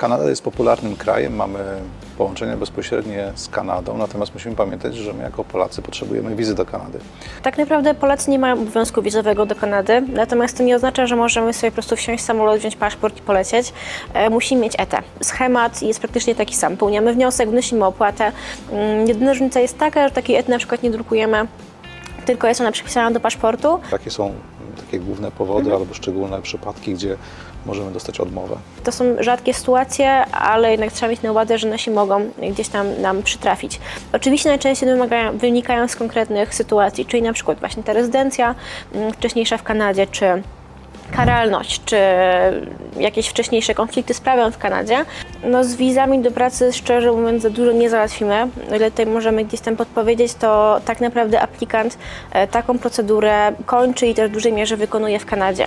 Kanada jest popularnym krajem, mamy połączenia bezpośrednie z Kanadą, natomiast musimy pamiętać, że my jako Polacy potrzebujemy wizy do Kanady. Tak naprawdę Polacy nie mają obowiązku wizowego do Kanady, natomiast to nie oznacza, że możemy sobie po prostu wsiąść w samolot, wziąć paszport i polecieć. E, musimy mieć ETę. Schemat jest praktycznie taki sam. Pełniamy wniosek, wnosimy opłatę. Mm, Jedyna różnica jest taka, że takiej ETY na przykład nie drukujemy, tylko jest ona przypisana do paszportu. Jakie są takie główne powody albo szczególne przypadki, gdzie możemy dostać odmowę? To są rzadkie sytuacje, ale jednak trzeba mieć na uwadze, że nasi mogą gdzieś tam nam przytrafić. Oczywiście najczęściej wymagają, wynikają z konkretnych sytuacji, czyli na przykład właśnie ta rezydencja mm, wcześniejsza w Kanadzie, czy karalność, czy jakieś wcześniejsze konflikty z prawem w Kanadzie. No z wizami do pracy szczerze mówiąc za dużo nie załatwimy. O ile tutaj możemy gdzieś tam podpowiedzieć, to tak naprawdę aplikant e, taką procedurę kończy i też w dużej mierze wykonuje w Kanadzie.